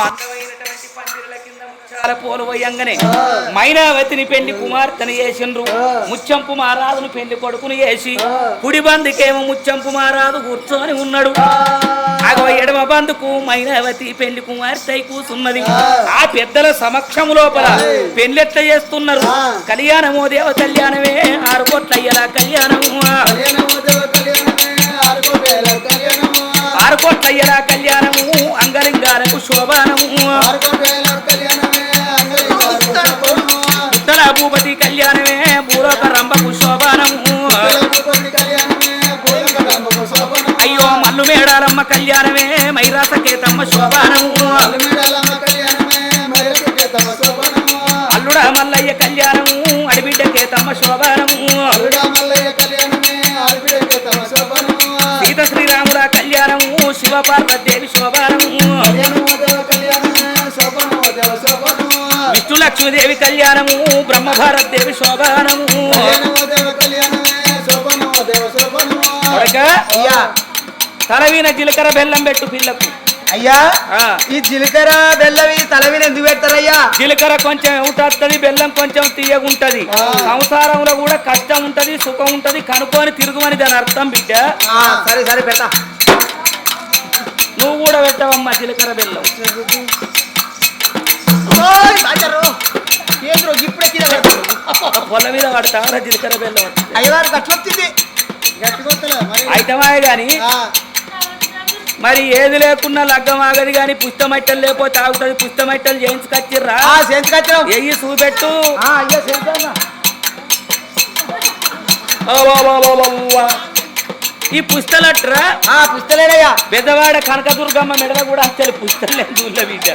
అందమైనటువంటి పందిరుల కింద ముత్యాల పోలు మైనావతిని పెళ్ళి కుమార్తెను చేసిండ్రు. ముత్యంపు మహారాజును పెళ్ళి కొడుకును చేసి కుడి బందుకేమో ముత్యంపు మహారాజు కూర్చొని ఉన్నాడు. అగో ఎడమ బందుకు మైనావతి పెళ్ళి కుమార్తె కూసున్నది. ఆ. పెద్దల సమక్షము లోపల పెళ్ళెట్ల చేస్తున్నారు. కళ్యాణమో దేవ కళ్యాణమే ఆరు కోట్లయ్యలా కళ్యాణము. ఆరు కోట్లయ్యలా అంగలింగాలకు శోభానము ఉత్తర భూపతి కళ్యాణమే భూలోక రంభకు శోభానము అయ్యో మల్లు మేడాలమ్మ కళ్యాణమే మైరాస కేతమ్మ శోభానము లక్ష్మీదేవి కళ్యాణము బ్రహ్మ భారతదేవి శోభానము తలవీన జీలకర్ర బెల్లం పెట్టు పిల్లకు. అయ్యా ఈ జీలకర్ర బెల్లవి తల మీద ఎందుకు పెడతారయ్యా? జీలకర్ర కొంచెం ఏమిటత్తది బెల్లం కొంచెం తీయగుంటది. సంసారంలో కూడా కష్టం ఉంటది సుఖం ఉంటది కనుక్కొని తిరుగుమని దాని అర్థం బిడ్డ. ఆ, సరే సరే పెడతా నువ్వు కూడా పెట్టవమ్మా జీలకర్ర బెల్లం. ఆ పొల మీద పడతావరా జీలకర్ర బెల్లం వచ్చింది. అయితమాయ గాని మరి ఏది లేకున్నా లగ్గం ఆగది గాని పుస్తమట్టలు లేకపోతే ఆగుతుంది పుస్తమట్టలు చేయించుకొచ్చిర్రా. ఎయ్యి చూపెట్టు. ఈ పుస్తలట్రా ఆ పుస్తలేనయ్యా పెద్దవాడ కనకదుర్గమ్మ మెడల కూడా అసలు పుస్తలే బిడ్డ.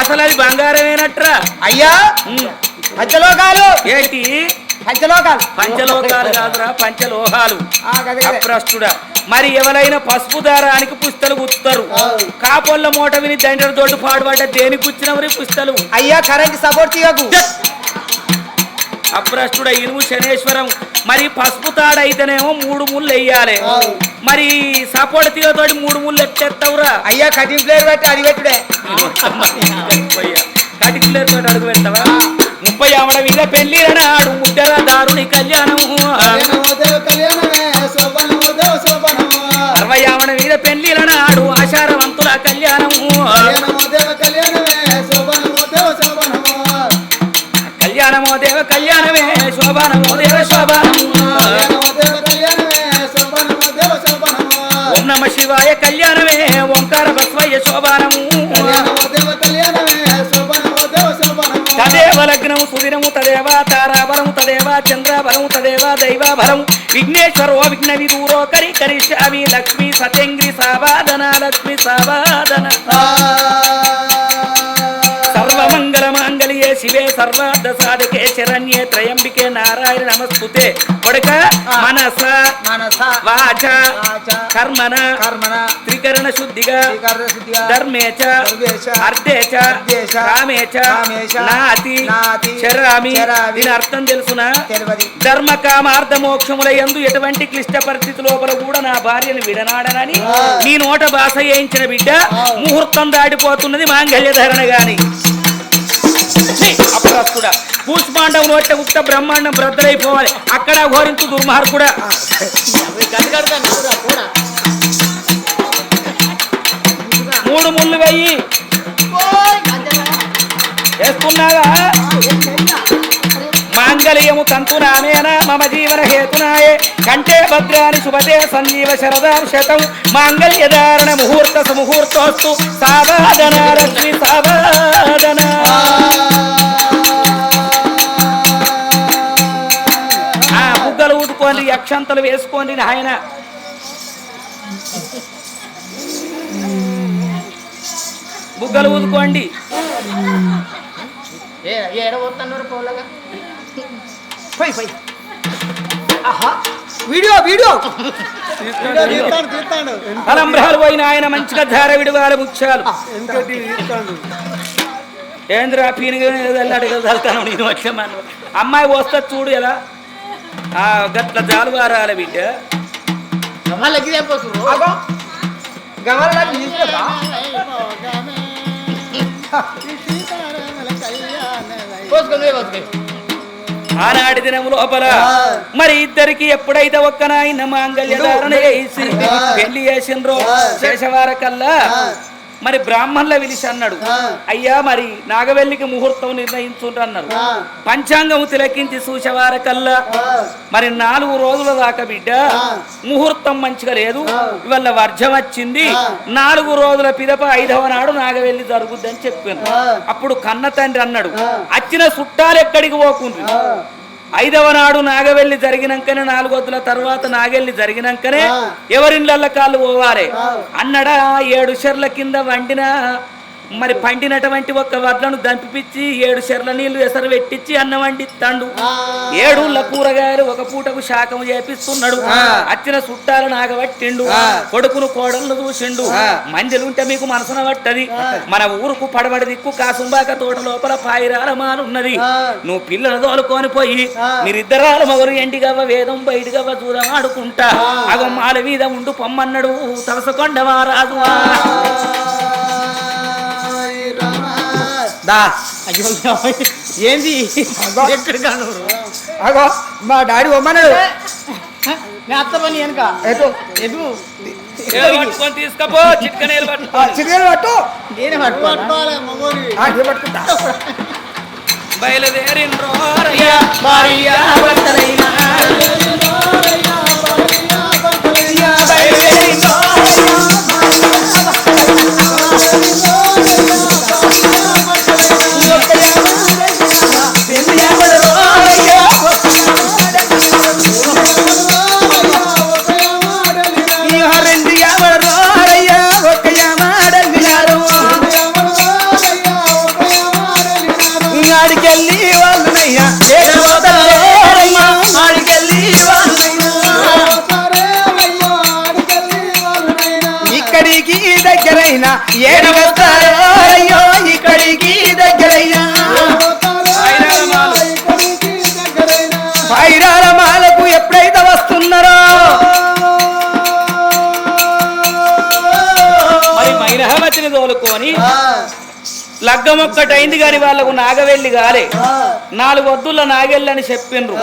అసలు అది బంగారమేనట్రా? అయ్యా. పంచలోకాలు. ఏంటి? పంచలోకాలు. పంచలోకాలు కాదురా పంచలోహాలు. అప్రస్తుడా. మరి ఎవరైనా పసుపు దారానికి పుస్తలు గుచ్చుతారు కాపోళ్ళ మూట విని దండల తోటి పాడుపడ్డ దేనికి గుచ్చినవరి పుస్తలు? అయ్యా కరెంట్ సపోర్ట్ తీయకు. అప్రస్తుడ ఇనుము శనేశ్వరం. మరి పసుపు తాడు అయితేనేమో మూడు ముళ్ళు వెయ్యాలి. మరి సపోర్ట్ తీయతోటి మూడు ముళ్ళు ఎట్టేస్తావురా అయ్యా కటింగ్ ప్లేయర్ పెట్టి అది పెట్టుడే కటికి తోటి అడుగు పెడతావా? ముప్పై ఆవిడ మీద పెళ్ళి నాడు ముద్దల దారుని కళ్యాణము. అరవై ఆవిడ మీద పెళ్ళి నాడు ఆశారవంతుల కళ్యాణము. కళ్యాణమో దేవ కళ్యాణమే శోభానమో దేవ శోభానము. ఓం నమ శివాయ కళ్యాణమే ఓంకార బస్వయ్య శోభానము. తదేవ లగ్నము సుదినము తదేవ తారాబలము తదేవ చంద్రాబలము తదేవ దైవాబలము. విఘ్నేశ్వరో విఘ్న విదూరో కరి కరిష్యామి లక్ష్మి సత్యంగ్రి సావాదన లక్ష్మి సావాదన. శివే సర్వార్థ సాధకే శరణ్యే త్రయంబికే నారాయణ నమస్తుతే కొడక మనస మనస వాచ కర్మన కర్మణ త్రికరణ శుద్ధిగా అర్ధేచ అర్ధేచ, కామేచ కామేచ, నాతి చరామి. దీని అర్థం తెలుసునా? ధర్మ కామార్థ మోక్షముల యందు ఎటువంటి క్లిష్ట పరిస్థితి లోపల కూడా నా భార్యను విడనాడనని నీ నోట భాష వేయించిన బిడ్డ ముహూర్తం దాటిపోతున్నది మాంగళ్య ధరణ గాని. అప్రస్తుడా కూష్మాండం నోట ఉక్త బ్రహ్మాండం బ్రద్దలైపోవాలి అక్కడ ఘోరించు దుర్మార్గుడా మూడు ముళ్ళు వెయ్యి వేస్తున్నాగా మాంగళ్యము తంతునానేన మమ జీవన హేతునాయే. కంటే భద్రాని శుభతే సంజీవ శరదాం శతం. మాంగళ్యధారణ ముహూర్త సుముహూర్తోస్తు. సావాదన లక్ష్మి సావాదన. ఆ బుగ్గలు ఊదుకోండి అక్షంతలు వేసుకోండి నాయన. బుగ్గలు ఊదుకోండి. పోయి పోయి. ఆహా. Video video. తలంబ్రాలు పోయిన ఆయన మంచిగా ధార విడువాల ముత్యాలు. ఏంద్రా పీనుగా అడగలుగుతాను నేను అమ్మాయి వస్తా చూడు ఎలా. ఆ గట్ల జాలు వారాల బిడ్డ కోసుకుంది కోసుకుంది ఆనాటి దినం లోపల మరి ఇద్దరికి ఎప్పుడైతే ఒక్క నాయన మాంగళ్య ధారణ చేసి పెళ్ళి చేసిండ్రో శేషవార కల్లా మరి బ్రాహ్మణుల పిలిచి అన్నాడు. అయ్యా మరి నాగవెల్లికి ముహూర్తం నిర్ణయించుండ్రు అన్నారు. పంచాంగము తిలకించి చూసేవార కల్లా. మరి నాలుగు రోజుల దాకా బిడ్డ ముహూర్తం మంచిగా లేదు. ఇవాళ వర్జం వచ్చింది. నాలుగు రోజుల పిదప ఐదవ నాడు నాగవెల్లి జరుగుద్దని చెప్పాను. అప్పుడు కన్న తండ్రి అన్నాడు వచ్చిన చుట్టాలు ఎక్కడికి పోకుండ్రి? ఐదవ నాడు నాగవెల్లి జరిగినాకనే నాలుగొద్దుల తర్వాత నాగెల్లి జరిగినాకనే ఎవరిళ్ళ కాళ్ళు పోవారే అన్నడా ఏడు షెర్ల కింద వండిన మరి పండినటువంటి ఒక్క వడ్లను దంపిపిచ్చి ఏడు షెర్ల నీళ్ళు ఎసరు పెట్టించి అన్నం వండిస్తాడు ఏడుళ్ళ కూరగాయలు ఒక పూటకు శాకం చేపిస్తున్నాడు. అచ్చిన చుట్టాలు నాగబట్టిండు. కొడుకును కోడళ్ళు చూసిండు. మంజలుంటే మీకు మనసున పట్టది. మన ఊరుకు పడబడి దిక్కు కాసుంబాక తోట లోపల పాయిరాల మానున్నది. నువ్వు పిల్లలు తోలుకొని పోయి మీరిద్దరాలు మగరు ఎండిగవ్వ వేదం బయటగవ్వ దూరం ఆడుకుంటా. అగో మాల మీద ఉండు పొమ్మన్నాడు తలసకొండ మహారాజు దా. అయ్యో ఏంది? ఎక్కడ అగో మా డాడీ ఒమ్మన్నాడు నేను అత్త పని వెనక. ఎటు? ఎటు? ఏదో పట్టుకొని తీసుకపో చిట్కనేలు పట్టుకో. చిరుగలు పట్టు. నేనే పట్టుకోవాలి ఆ, నేను పట్టుకుంటా. బయలుదేరిండ్రో భార్య మైనహమతిని తోలుకొని లగ్గం ఒక్కటైంది గాని వాళ్ళకు నాగవెల్లి గాలే నాలుగు వద్దుల నాగెళ్ళని చెప్పిండ్రు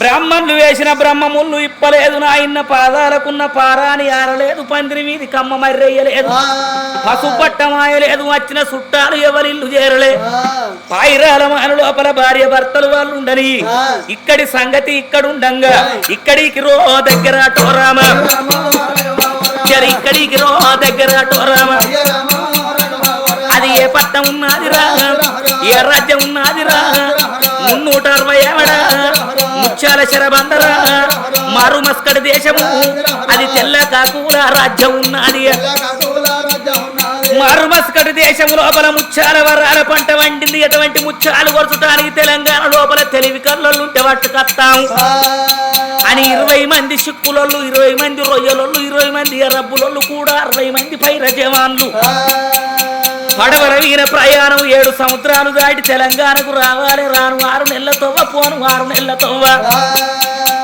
బ్రాహ్మణులు వేసిన బ్రహ్మముళ్ళు ఇప్పలేదు నాయన్న పాదాలకున్న పారాని ఆరలేదు పందిరి మీది కమ్మ మర్రెయ్యలేదు. పసుపట్టమాయలేదు వచ్చిన చుట్టాలు ఎవరిల్లు చేరలే. పాయిరాల మాన లోపల భార్య భర్తలు వాళ్ళు ఉండని ఇక్కడి సంగతి ఇక్కడుండంగా. ఇక్కడికి రో దగ్గర టోరామ ఇక్కడికి రో దగ్గర టోరామ అది ఏ పట్టం ఉన్నది రా ఏ రాజ్యం ఉన్నది రా మున్నూట అరవై ఏమడా ముత్యాల శరబందరా మారు మస్కడి దేశము. అది తెల్ల కాకుండా రాజ్యం ఉన్నది. మారు దేశం లోపల ముచ్చాల వరాల పంట వండింది. ఎటువంటి ముచ్చాలు కొరచడానికి తెలంగాణ లోపల తెలివి కళ్ళుంటే పట్టుకొస్తాము అని ఇరవై మంది సిక్కులొల్లు ఇరవై మంది రొయ్యలొల్లు ఇరవై మంది ఎర్రబ్బులోళ్ళు కూడా అరవై మంది పైర జవాన్లు. పడవల వీర ప్రయాణం ఏడు సముద్రాలు దాటి తెలంగాణకు రావాలి. రాను ఆరు నెలల తవ్వ పోను ఆరు నెలల తవ్వ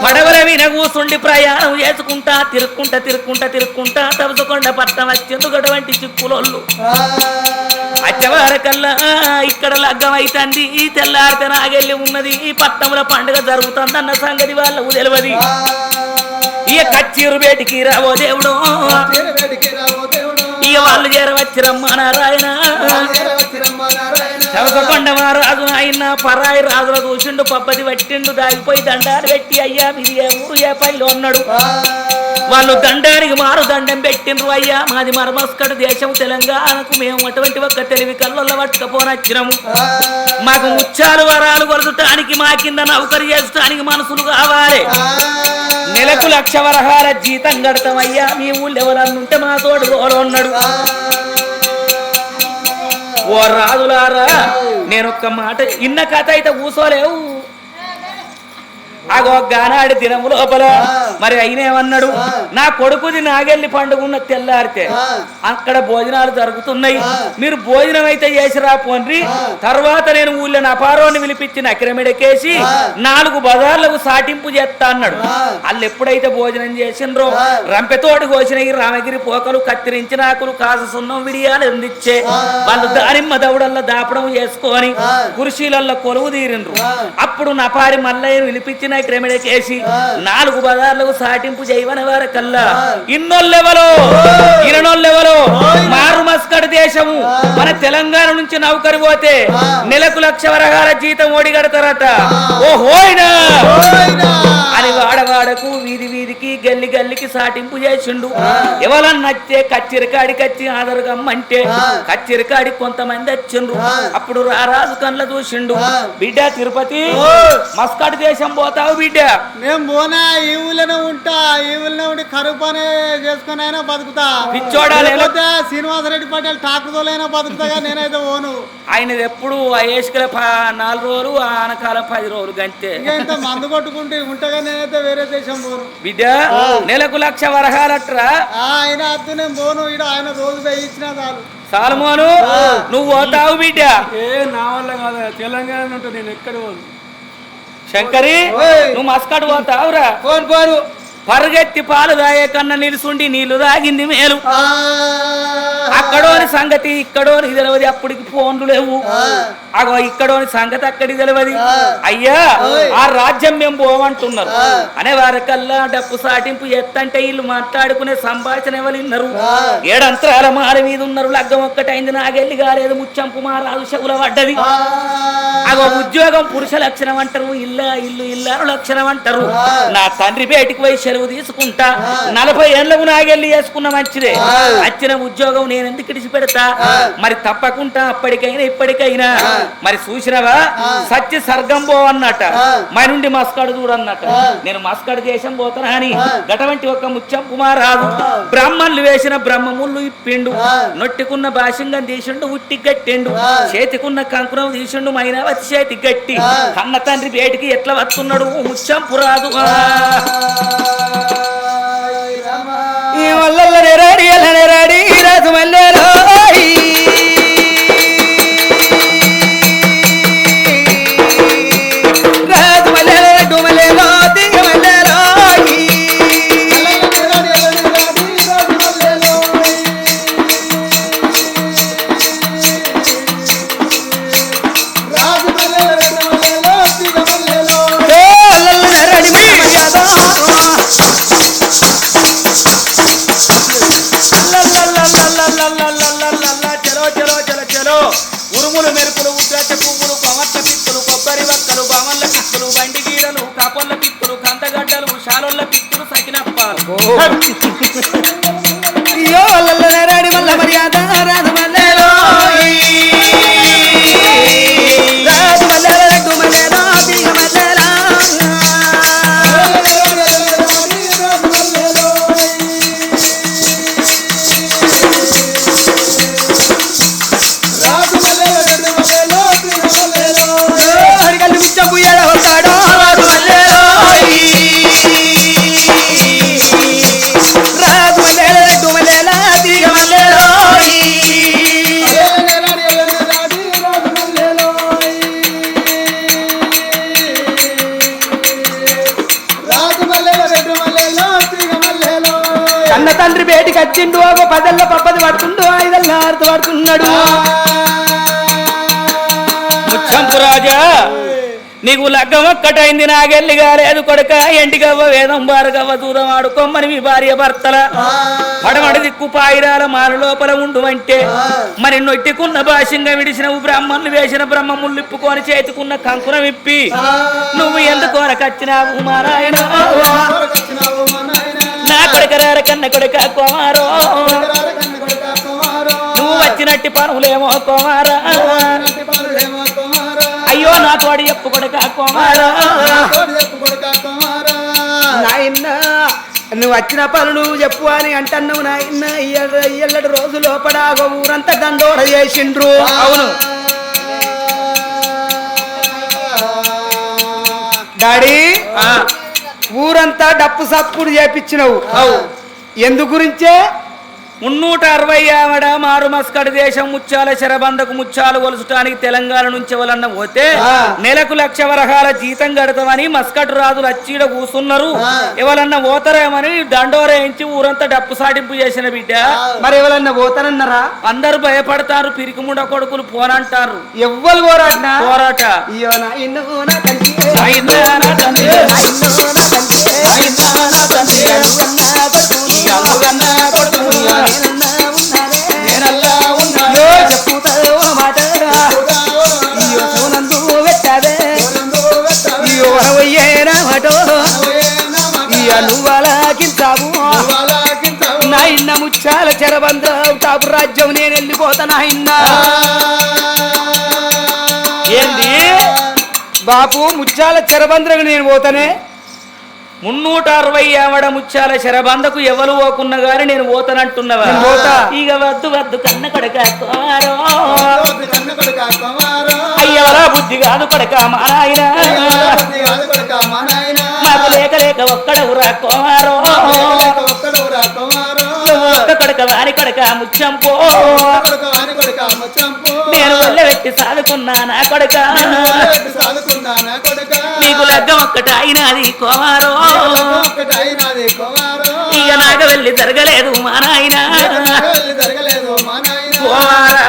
పడవల వీన కూసుండి ప్రయాణం చేసుకుంటా తిరుక్కుంటా తిరుక్కుంటా తిరుక్కుంటా తవసకొండ పట్టం వచ్చేందుకు అటువంటి చిక్కులోళ్ళు. అచ్చవారకల్లా ఇక్కడ లగ్గం అయితంది ఈ తెల్లారితే నాగెళ్ళి ఉన్నది ఈ పట్టముల పండుగ జరుగుతుందన్న సంగతి వాళ్ళకు తెలియదు ఇక కచ్చీరు బేటికి రావో దేవుడు. ఇక వాళ్ళు చేరవచ్చిరమ్మ నారాయణ. చవకకొండ మహారాజు ఆయన పరాయి రాజుల చూసిండు పబ్బది పట్టిండు దాగిపోయి దండాలు పెట్టి అయ్యా మీది ఏ ఊరు ఏ పైలో ఉన్నాడు? వాళ్ళు దండానికి మారు దండం పెట్టిండ్రు అయ్యా మాది మరమస్కడు దేశం తెలంగాణకు మేము అటువంటి ఒక్క తెలివి కళ్ళల్లో పట్టుకపోనొచ్చినాము. మాకు ముచ్చారు వరాలు కొలచటానికి మా కింద నౌకరు చేసడానికి మనసులు కావాలి. నెలకు లక్ష వరహాల జీతం కడతామయ్యా. మీ ఊళ్ళో ఎవరన్నుంటే మా తోడు గోలు ఉన్నాడు. ఓ రాజులారా నేను ఒక్క మాట ఇన్న కథ అయితే కూసోలేవు ఆగో గానాడి దినము లోపల. మరి అయినేమన్నాడు? నా కొడుకుది నాగెల్లి పండుగ తెల్లారితే అక్కడ భోజనాలు జరుగుతున్నాయి. మీరు భోజనం అయితే చేసిరా పోన్రి. తర్వాత నేను ఊళ్ళో అపారోని పిలిపించి నకిరమిడకేసి నాలుగు బజార్లకు సాటింపు చేస్తా అన్నాడు. వాళ్ళు ఎప్పుడైతే భోజనం చేసిండ్రో రంపెతోటి కోసిన ఈ రామగిరి పోకలు కత్తిరించి నాకులు కాస సున్నం విడియాలు అందించే. వాళ్ళు దానిమ్మ దౌడల్లో దాపడం చేసుకొని కుర్చీలల్లో కొలువు తీరిండ్రు అప్పుడు నపారి మల్లయ్యను పిలిపించిన క్రమిడకేసి నాలుగు బజార్లకు సాటింపు చేయవని వారి కల్లా. ఇన్నోళ్ళెవలో ఇరనోళ్ళెవలో మారు మస్కడ్ దేశము. మన తెలంగాణ నుంచి నౌకరు పోతే నెలకు లక్ష వరగాల జీతం ఓడిగడతారట. ఓ హోయినా? అని వాడవాడకు వీధి వీధికి గల్లి గల్లికి సాటింపు చేసిండు. ఎవరన్నా నచ్చే కచ్చిరికాడికి వచ్చి ఆదరగమ్మంటే కచ్చిరికాడికి కొంతమంది వచ్చిండ్రు. అప్పుడు రారాజు కండ్ల చూసిండు. బిడ్డ తిరుపతి మస్కట్ దేశం పోతావు బిడ్డ. నేను పోనా ఈ ఊళ్ళోనే ఉంటా ఈ ఊళ్ళోనే ఉండి కరువు పని చేసుకుని అయినా బతుకుతా. పిచ్చోడా? లేకపోతే శ్రీనివాసరెడ్డి పటేల్ టాకుతోలైనా బతుకుతాగా నేనైతే పోను. ఆయనది ఎప్పుడు ఆ ఏసుకల నాలుగు రోజులు ఆనకాలం పది రోజులు గంతే. ఇంత మందు కొట్టుకుంటే ఉంటగా నేనైతే వేరే దేశం పోను. బిడ్డ నెలకు లక్ష వరహాలట్రా ఆయన అద్దు నేను పోను ఇడ ఆయన రోజు వేయించినా చాలు. సాలమోను నువ్వు పోతావు బిడ్డ. ఏ నా వల్ల కాదు తెలంగాణ ఉంటుంది నేను ఎక్కడ పోను. శంకరి. నువ్వు మస్కట్ పోతావురా పోను పోను పరుగెత్తి పాలు దాగే కన్నా నిలుసుండి నీళ్ళు తాగింది మేలు. అక్కడోని సంగతి ఇక్కడోని తెలియదు అప్పటికి ఫోన్లు లేవు. అగో ఇక్కడోని సంగతి అక్కడికి తెలియదు అయ్యా ఆ రాజ్యం మేము పోవంటున్నారు అనే వారికల్లా డప్పు సాటింపు ఎత్తంటే వీళ్ళు మాట్లాడుకునే సంభాషణ ఎవరు విన్నారు ఏడంతరాల మారి మీద ఉన్నారు లగ్గం ఒక్కటైంది నాగెళ్ళి కాలేదు ముచ్చంపు మారాదు చెవుల పడ్డది. అగో ఉద్యోగం పురుష లక్షణం అంటారు ఇల్ల ఇల్లు ఇల్లారు లక్షణం అంటారు. నా తండ్రి బయటికి పోయి సెలవు తీసుకుంటా. నలభై ఏళ్ళకు నాగెళ్ళి చేసుకున్న మంచిదే. వచ్చిన ఉద్యోగం నేను ఎందుకు ఇడిచి పెడతా మరి తప్పకుండా అప్పటికైనా ఇప్పటికైనా. మరి చూసినవా? సత్య సర్గం పో అన్నట. మా నుండి మస్కాడు చూడన్నట నేను మస్కాడు దేశం పోతానా అని. గటువంటి ఒక ముత్యం కుమారాదు. బ్రాహ్మణులు వేసిన బ్రహ్మముళ్ళు ఇప్పిండు. నొట్టుకున్న భాషంగా తీసిండు ఉట్టి గట్టిండు. చేతికున్న కంకురం తీసిండు మైనావతి చేతి గట్టి. కన్న తండ్రి బయటికి ఎట్లా వస్తున్నాడు ముత్యం పురాదు. ఈ వల్ల నెరాడి ఎల్ల నెరాడి రాజు మల్లెలో ఒక్కటైంది నాగెల్లి గారేదు కొడక ఎంటిగవ్వ వేదం బారగవ్వ దూరం ఆడుకోమని మీ భార్య భర్తల పడమడి దిక్కు పాయిరాల మాల లోపల ఉండు అంటే మరి నొట్టికున్న భాషంగా విడిచినవు బ్రాహ్మణులు వేసిన బ్రహ్మములు ఇప్పుకొని చేతికున్న కంకురం ఇప్పి. నువ్వు ఎందుకు వరకచ్చినావు మారాయణ నా కొడకరార కన్న కొడక కుమారో. నువ్వు వచ్చినట్టి పనులేమో కుమారా. అయ్యో నా తోడి చెప్పు కొడక కుమారా? నాయన్న నువ్వు వచ్చిన పనులు చెప్పు అని అంటున్నావు నాయన్న. ఇయ్యల్లటి రోజు లోపల ఊరంతా దండోర చేసిండ్రు. అవును. డాడీ ఊరంతా డప్పు సప్పుడు చేపించినవు. ఎందు గురించే మున్నూట అరవై ఆవిడ మారు మస్కడ్ దేశం ముత్యాల శరబందకు ముత్యాలు కొలుసటానికి తెలంగాణ నుంచి ఎవరన్నా పోతే. నెలకు లక్ష వరహాల జీతం కడతామని మస్కట్ రాజులు అచ్చీడ కూసున్నారు. ఎవరన్నా పోతారేమని దండోరేయించి ఊరంతా డప్పు సాటింపు చేసిన బిడ్డ. మరి ఎవరన్నా పోతానన్నారా అందరూ భయపడతారు పిరికిముండ కొడుకులు పోనంటారు. ఎవ్వరు పోరాడినా? పోరాట. వెళ్ళిపోతా నా ఇన్న ఏంది? బాపు ముచ్చాల చెరబంద్రకు నేను పోతానే? మున్నూట అరవై ఆవిడ ముత్యాల శరబందకు ఎవరు పోకున్నా గాని నేను పోతానంటున్నవా? నేను పోతా. ఇక వద్దు వద్దు కన్న కొడక అయ్యవరా బుద్ధి కాదు కొడక మా నాయన నాకు లేక లేక ఒక్కడవురా కుమారో. కొడక కొడక ముచ్చంపో. నేను వెళ్ళబెట్టి సాదుకున్నా నా కొడక. నీకు లగ్గం ఒక్కట అయినది కుమారో ఇక నాకు వెళ్ళి జరగలేదు మా నాయన. జరగలేదు మా నాయన. కుమారా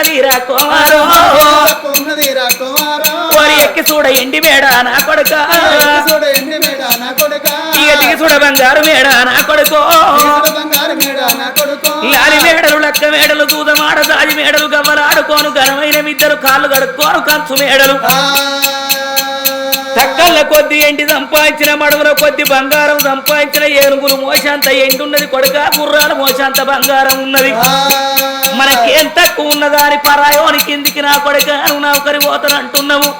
తక్కువ ఉన్నది రా కుమారో. ఉన్నది రా కుమారా. వారి ఎక్కి చూడ ఎండి మేడ నా కొడక. చూడ ఎన్ని మేడ నా కొడుక. ఇక దిగి చూడ బంగారు మేడ నా కొడుకో. బంగారు మేడ నా కొడుకు. లాలి మేడలు లక్క మేడలు దూదమాడ దాజి మేడలు గవ్వలాడుకోను ఘనమైన ఇద్దరు కాళ్ళు కడుక్కోను కంచు మేడలు. తక్కళ్ళ కొద్ది ఎండి సంపాదించిన మడుగుల కొద్ది బంగారం సంపాదించిన ఏనుగులు మోసంత ఎండి ఉన్నది కొడుక గుర్రాలు మోసంత బంగారం ఉన్నది. మనకేం తక్కువ ఉన్నదా అని పరాయోని కిందికి నా కొడుక నా ఒకరి పోతాను అంటున్నావు.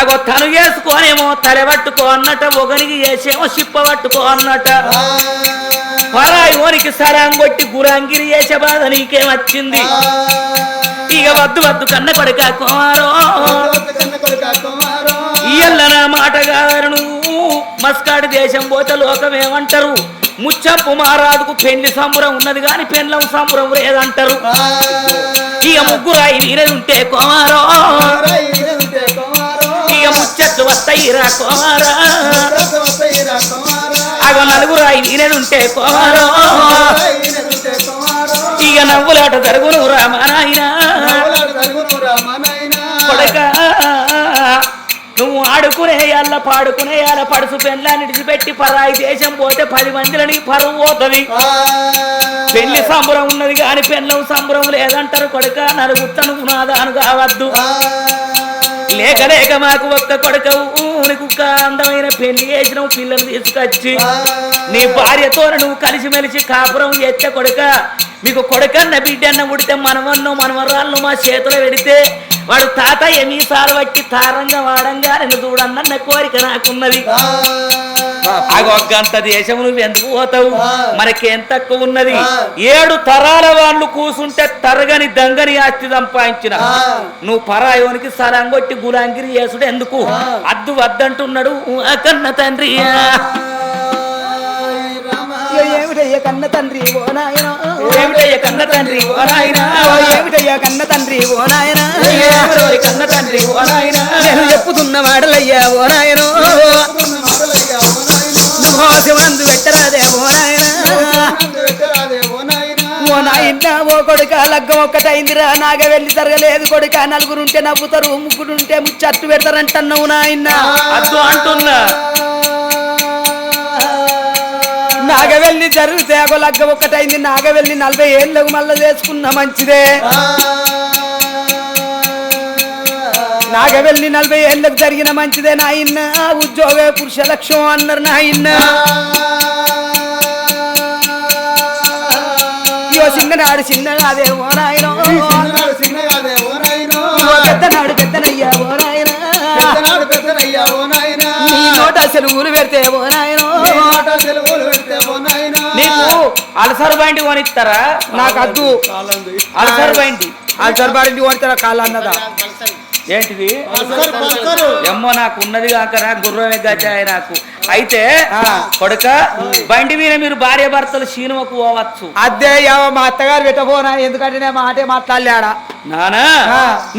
అగో తను చేసుకోనేమో తల పట్టుకో అన్నట ఒకనికి చేసేమో చిప్ప పట్టుకో అన్నట. పరాయి ఓనికి సరాం కొట్టి గురాంగిరి చేసే బాధ నీకేం వచ్చింది ఇక వద్దు వద్దు కన్న కొడుక కుమారో. కన్న కొడుక కుమారా ఇయ్యల్ల నా మాట కాదరు నువ్వు మస్కాడు దేశం పోతే లోకం ఏమంటారు ముచ్చంపు మహారాజుకు పెళ్ళి సంబరం ఉన్నది కానీ పెళ్ళం సంబరం లేదంటారు. ఇక ముగ్గురాయి నీరది ఉంటే కుమారో. ఇక ముచ్చట్లు వస్తాయి రా కుమారా. అగో నలుగురాయి నీరది ఉంటే కుమారో. ఇక నవ్వులాట జరుగును రా మా నాయనా నువ్వు ఆడుకునే అల్ల పాడుకునే అల్ల పడుసు పెళ్ళాన్ని విడిచిపెట్టి పరాయి దేశం పోతే పది మందిలో నీ పరువు పోతుంది. పెళ్ళి సంబరం ఉన్నది కానీ పెళ్ళం సంబరం లేదంటారు కొడుక. నలుగుత్తను నాదాను కావద్దు. లేక లేక మాకు ఒక్క కొడుకవు నీకు అందమైన పెళ్ళి చేసినావు పిల్లలు తీసుకొచ్చి. నీ భార్యతో నువ్వు కలిసిమెలిసి కాపురం చేస్తే కొడుక. మీకు కొడుకన్న బిడ్డన్న ఉడితే మనవన్నో మనవరాలను మా చేతిలో పెడితే వాడు తాతయ్య మీసాలు బట్టి తారంగా వాడంగా నేను చూడన్న కోరిక నాకున్నది. అగొగ్గంత దేశం నువ్వు ఎందుకు పోతావు? మనకేం తక్కువ ఉన్నది? ఏడు తరాల వాళ్ళు కూసుంటే తరగని దంగని ఆస్తి సంపాదించిన. నువ్వు పరాయోనికి సరంగొట్టి గులాంగిరి చేసుడు ఎందుకు? అద్దు వద్దంటున్నాడు ఆ కన్న తండ్రి ఏమిటయ్య కన్న తండ్రి ఓ నాయన? ఏమిటయ్య కన్న తండ్రి ఓ నాయనా? ఏమిటయ్య కన్న తండ్రి ఓ నాయన? ఎవరోరి కన్న తండ్రి ఓ నాయనా? నేను చెప్పుతున్న మాటలయ్యా ఓ నాయన? మోసమందు పెట్టరాదే ఓ నాయన ఓ నాయన ఓ కొడుక లగ్గం ఒక్కటైందిరా. నాగ వెళ్ళి జరగలేదు కొడుక. నలుగురుంటే నవ్వుతారు ముగ్గురుంటే ముచ్చట్టు పెడతారంటున్నావు నాయన. అద్దు అంటున్నా. నాగవెల్లి జరిగితే ఒక లగ్గ ఒక్కటైంది. నాగవెల్లి నలభై ఏళ్ళకు మళ్ళా చేసుకున్న మంచిదే. నాగవెల్లి నలభై ఏళ్ళకు జరిగిన మంచిదే నాయన్న. ఉద్యోగ పురుష లక్ష్యం అన్నారు నాయన్న. చిన్ననాడు చిన్ననాదే ఓ నాయన. పెద్దనాడు పెద్దనయ్యా ఓ నాయన. నీ నోట సెలవులు పెడితే ఓ నాయన. నీకు అలసరు బండి కొనిస్తారా నాకు అద్దు. అలసరు బండి ఆ జర్బారెడ్డి కొడతారా కాళ్ళు అన్నదా ఏంటిది? ఏమో నాకు ఉన్నది కాక నాకు గుర్రమే గచ్చాయి నాకు. అయితే. కొడుక బండి మీద మీరు భార్య భర్తలు సీనుమకు పోవచ్చు. అదే మా అత్తగారు పెట్టబోనా ఎందుకంటే నేను మాటే మాట్లాడలేడా? నానా.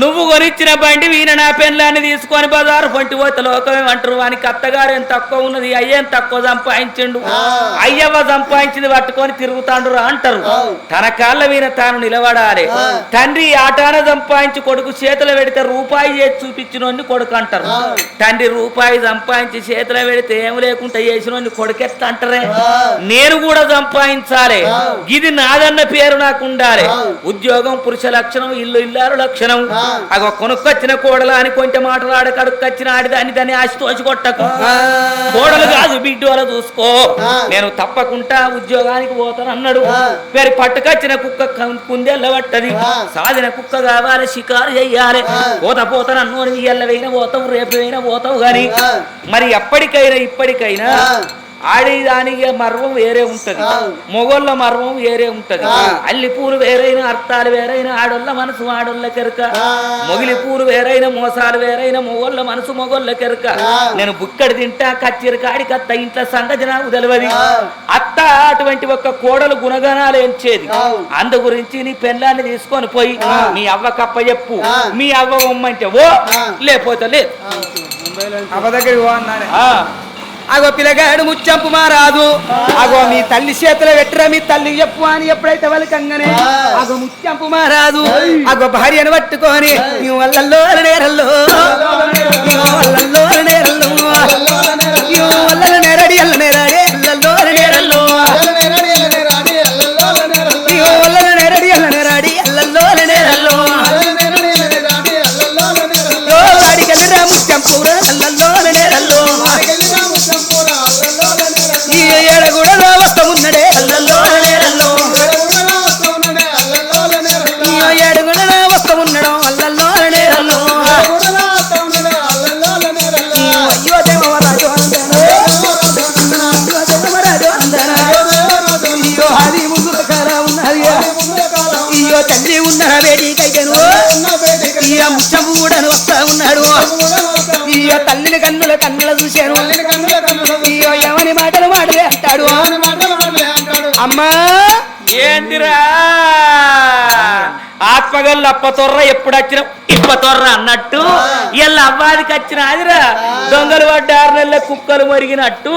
నువ్వు కొనిచ్చిన బండి వీణ నా పెన్లాన్ని తీసుకొని బజారు పంటి పోతే లోకమే అంటారు. వానికి అత్తగారు ఎంత తక్కువ ఉన్నది అయ్యేం తక్కువ సంపాదించిండు? అయ్యవ్వ సంపాదించింది పట్టుకొని తిరుగుతాండు అంటారు. తన కాళ్ళ మీద తాను నిలబడాలి. తండ్రి ఆటాన సంపాదించి కొడుకు చేతులు పెడితే రూపాయి చేసి చూపించినోన్ని కొడుకు అంటారు. తండ్రి రూపాయి సంపాదించి చేతులు పెడితే ఏం లేకుండా చేసినోన్ని కొడుకెత్త అంటారే? నేను కూడా సంపాదించాలి. ఇది నాదన్న పేరు నాకు ఉండాలి. ఉద్యోగం పురుష లక్షణం ఇల్లు ఇల్లారు లక్షణం. అగో కొనుక్కొచ్చిన కోడలు అని కొంచెం మాటలాడ కడుక్కొచ్చిన ఆడిదాన్ని దాన్ని ఆశ తోచి కొట్టకు. కోడలు కాదు బిడ్డోల చూసుకో. నేను తప్పకుండా ఉద్యోగానికి పోతాను అన్నాడు. మరి పట్టుకొచ్చిన కుక్క కుందేళ్ళ పట్టది. సాధిన కుక్క కావాలి షికారు చెయ్యాలి. పోత పోతాను అన్నోని ఇయ్యాల పోయినా పోతావు రేపు పోయినా పోతావు గాని మరి ఎప్పటికైనా ఇప్పటికైనా ఆడి దానికి మర్వం వేరే ఉంటది. మొగోళ్ళ మర్వం వేరే ఉంటది. అల్లి పూలు వేరైన అర్థాలు వేరైన ఆడోళ్ళ మనసు ఆడోళ్ళ కెరక. మొగిలి పూలు వేరైన మోసాలు వేరైన మొగోళ్ళ మనసు మొగోళ్ళ కెరక. నేను బుక్కడి తింటా కచ్చిరి కాడి కత్త ఇంట్లో సంగతి నాకు తెలియదు అత్త అటువంటి ఒక కోడలు గుణగణాలు ఎంచేది. అందు గురించి నీ పెళ్ళాన్ని తీసుకొని పోయి మీ అవ్వ కప్ప చెప్పు. మీ అవ్వ ఉమ్మంటే ఓ. లేకపోతే లేదు. అవ్వ దగ్గరికి ఆ. అగో పిల్లగాడు ముచ్చంపు మారాదు. అగో మీ తల్లి చేతులు పెట్టరా మీ తల్లి చెప్పు అని ఎప్పుడైతే వలకంగానే అగో ముచ్చంపు మారాదు. అగో భార్యను పట్టుకొని వల్లల్లో నేరల్లో. వల్లల్లో నేరల్లో. ఏడగూడలో అమ్మా! ఏందిరా? ఆత్మగల్ అప్పతొర్ర ఎప్పుడు వచ్చినావు ఇప్పతొర్ర అన్నట్టు. ఇలా అవ్వాదికి వచ్చిన ఆదిరా దొంగలు పడ్డ ఆరు నెలల కుక్కలు మరిగినట్టు.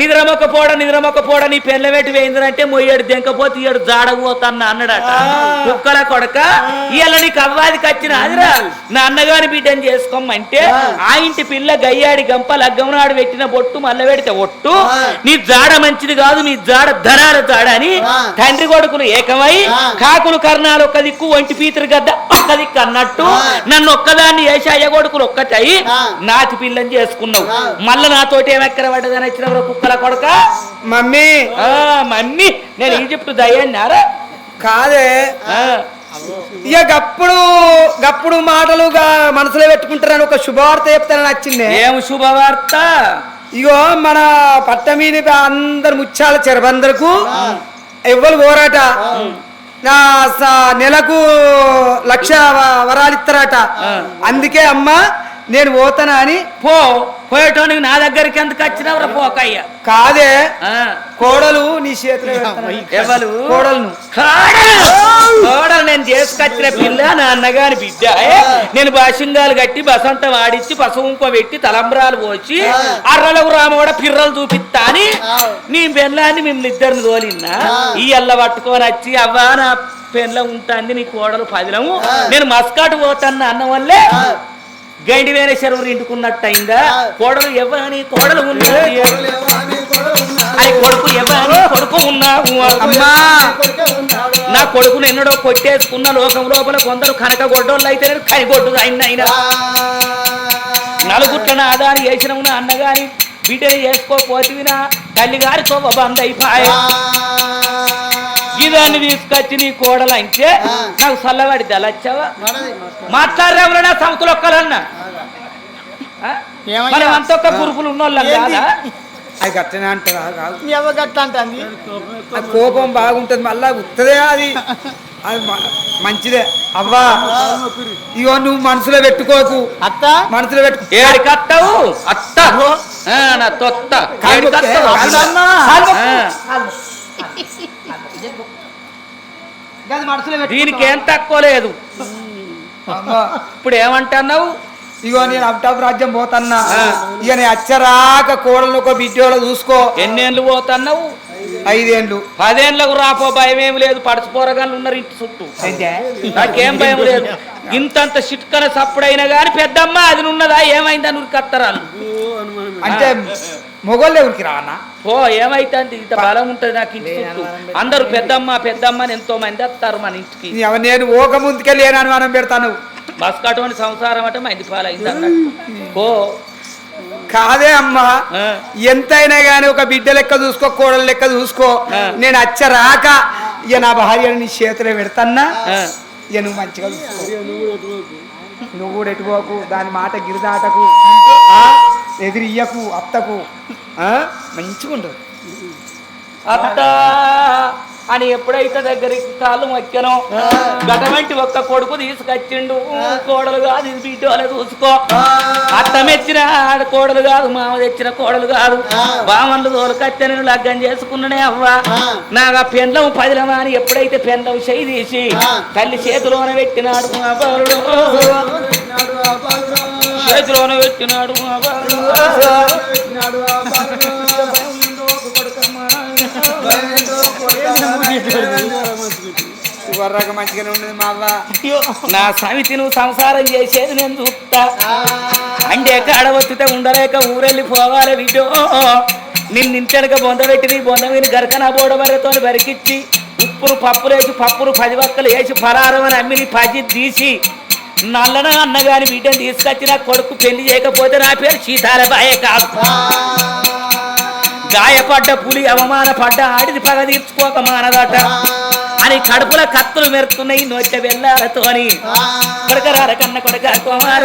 నిద్రమొక్క పోడ నిద్రమొక్క పోడ నీ పెళ్ళ పెట్టి వేయిందంటే మొయ్యాడు దెంకపోతే ఇయ్యాడు జాడపోతాన్న అన్నాడట. కుక్కల కొడక. ఇలా నీకు అవ్వాదికి వచ్చిన ఆదిరా నా అన్నగాని బిడ్డని చేసుకోమంటే ఆ. ఇంటి పిల్ల గయ్యాడి గంప లగ్గం నాడు పెట్టిన బొట్టు మల్ల పెడితే ఒట్టు. నీ జాడ మంచిది కాదు నీ జాడ ధనాల జాడ అని తండ్రి కొడుకులు ఏకమై కాకులు కర్ణాలు ఒక్క దిక్కు ఒంటి పీతరు గద్ద ఒక్క దిక్కు అన్నట్టు నన్ను ఒక్కదాన్ని వేసి కొడుకులు ఒక్కటై నాటి పిల్లని చేసుకున్నావు. మళ్ళా నాతోటి ఏమెక్కర పడ్డదని వచ్చిన కుక్కల కొడక? మమ్మీ. ఆ, మమ్మీ. నేను ఈజిప్ట్ దయ్యాన్నారా కాదే. ఇక గప్పుడు గప్పుడు మాటలుగా మనసులో పెట్టుకుంటారని ఒక శుభవార్త చెప్తానని వచ్చింది. ఏం శుభవార్త? ఇగో మన పట్ట మీద అందరు ముచ్చాల చెరబందరకు ఎవ్వరు పోరాట. నెలకు లక్ష వరాలు ఇస్తారట అందుకే అమ్మ నేను పోతానా అని? పో పోయేటోనికి నా దగ్గరికి ఎందుకు వచ్చినవరా పోకయ్య కాదే. ఆ, కోడలు నీ చేతిలో. ఎవరు? కాడలు! కోడలు నేను చేసుకొచ్చిన పిల్ల నా అన్నగాని బిడ్డ నేను బాసింగాలు కట్టి బసంతం ఆడిచ్చి పసుపు పెట్టి తలంబరాలు పోసి అర్రలకు రామోడ పిర్రలు చూపిస్తా అని నీ పెళ్ళాన్ని మిమ్మల్ని ఇద్దరిని తోలిన్నా. ఈ అల్ల పట్టుకొని వచ్చి అవ్వా నా పెళ్ళ ఉంటుంది నీ కోడలు పదిలము. నేను మస్కాటు పోతాను అన్న వల్లే గండి వేరే ఇంటుకున్నట్టు అయిందా కోడలు ఎవ్వని కోడలు ఉన్నది అది కొడుకు ఎవ్వని కొడుకు ఉన్నావు? అమ్మా! నా కొడుకును ఎన్నడో కొట్టేసుకున్న లోకం లోపల కొందరు కనక గొడ్డోళ్ళు అయితే నేను కనిగొడ్డు అయిన అయినా నలుగుట్ల ఆదాని వేసిన ఉన్న అన్నగాని బిడ్డని వేసుకోపోతివినా తల్లి గారి కోప బంద్ అయిపోయి ఇదాన్ని తీసుకొచ్చి నీ కోడలు అంటే నాకు చల్లబడి దళచ్చావా మాట్లాడరేవరన్నా సంతులు ఒక్కలన్నా? మనం అంత ఒక్క పురుపులు ఉన్నోళ్ళం కాదా? అది గట్టనే అంటారా? కోపం బాగుంటది మళ్ళా ఉత్తదే అది. అది మంచిదే. అవ్వా ఇగో నువ్వు మనసులో పెట్టుకోకు. అత్త? మనసులో పెట్టుకో. ఏడి కట్టవు అత్త ఆ, నా తొత్త ఏడి కట్టవు అదన్నా. ఆ, అది మనసులో పెట్టుకో. దీనికి ఏం తక్కువ లేదు. ఇప్పుడు ఏమంటున్నావు? ఇగో నేను అబ్టాబ్ రాజ్యం పోతన్నా. ఇక నేను అచ్చరాక కోడలు ఒక బిడ్డోలో చూసుకో. ఎన్నేళ్ళు పోతున్నావు? ఐదేండ్లు. పదేళ్ళకు రాపో భయం ఏమి లేదు పడచిపోరగాళ్ళు ఉన్నారు ఇంటి చుట్టూ. నాకేం భయం లేదు. ఇంతంత చిట్కన సప్పుడైనా గాని పెద్దమ్మ అది ఉన్నదా ఏమైందా? నువ్వు కత్తరాలు అంటే మొగోళ్ళే ఊరికి రావన్నా? ఓ ఏమైతుంది? ఇంత బలం ఉంటది నాకు ఇంటి చుట్టూ. అందరూ పెద్దమ్మ పెద్దమ్మ అని ఎంతో మంది వస్తారు మన ఇంటికి నేను ఓక ముందుకెళ్ళి అనుమానం పెడతాను. బస్కటువంటి సంసారం అంటే మైంది పాలైంది అన్నట్టు. ఓ. కాదే అమ్మా. ఎంతైనా గానీ ఒక బిడ్డ లెక్క చూసుకో కోడల లెక్క చూసుకో. నేను అచ్చరాక ఇక నా భార్యను నీ చేతిలో పెడతన్నా. ఇక నువ్వు మంచిగా చూసుకో. నువ్వు కూడా ఎటుపోకు దాని మాట గిరిదాటకు. ఆ? ఎదిరియ్యకు అత్తకు ఆ? మంచిగా ఉంటుంది అత్త అని ఎప్పుడైతే దగ్గరికి కాళ్ళు మొక్కానో గటవంటి ఒక్క కొడుకు తీసుకొచ్చిండు. కోడలు కాదు ఇది బిడ్డోలే చూసుకో. అత్త మెచ్చిన ఆడ కోడలు కాదు మామ తెచ్చిన కోడలు కాదు. బామన్లు నేను లగ్గం చేసుకున్నానే అవ్వ. నాకు ఆ పెండ్లం పదిలమా అని ఎప్పుడైతే పెండ్లం చేయి తీసి తల్లి చేతిలోన పెట్టినాడు మా బాలుడు. చేతిలోన పెట్టినాడు మా బాలుడు వర్రక మంచిగానే ఉన్నది మా అవ్వ నా సమితి నువ్వు సంసారం చేసేది నేను చూస్తా. అంటే కాడవచ్చితే ఉండలేక ఊరెళ్ళి పోవాలి విడో నిన్ను ఇంటెనక బొందబెట్టి నీ బొంద మీద గరకన బోడబరతో బరికిచ్చి ఉప్పును పప్పులేసి పప్పును పది వక్కలు వేసి పరారం అని అమ్మి నీ పది తీసి నల్లన అన్నగాని బిడ్డను తీసుకొచ్చి నా కొడుకు పెళ్ళి చేయకపోతే నా పేరు సీతాలబాయే కాదు. గాయపడ్డ పులి అవమాన పడ్డ ఆడిది పగ తీర్చుకోక మానదట. అని కడుపుల కత్తులు మెరుతున్నాయి నోట్ల వెళ్ళాలతో అని కొడకరార కన్న కొడక కుమారు.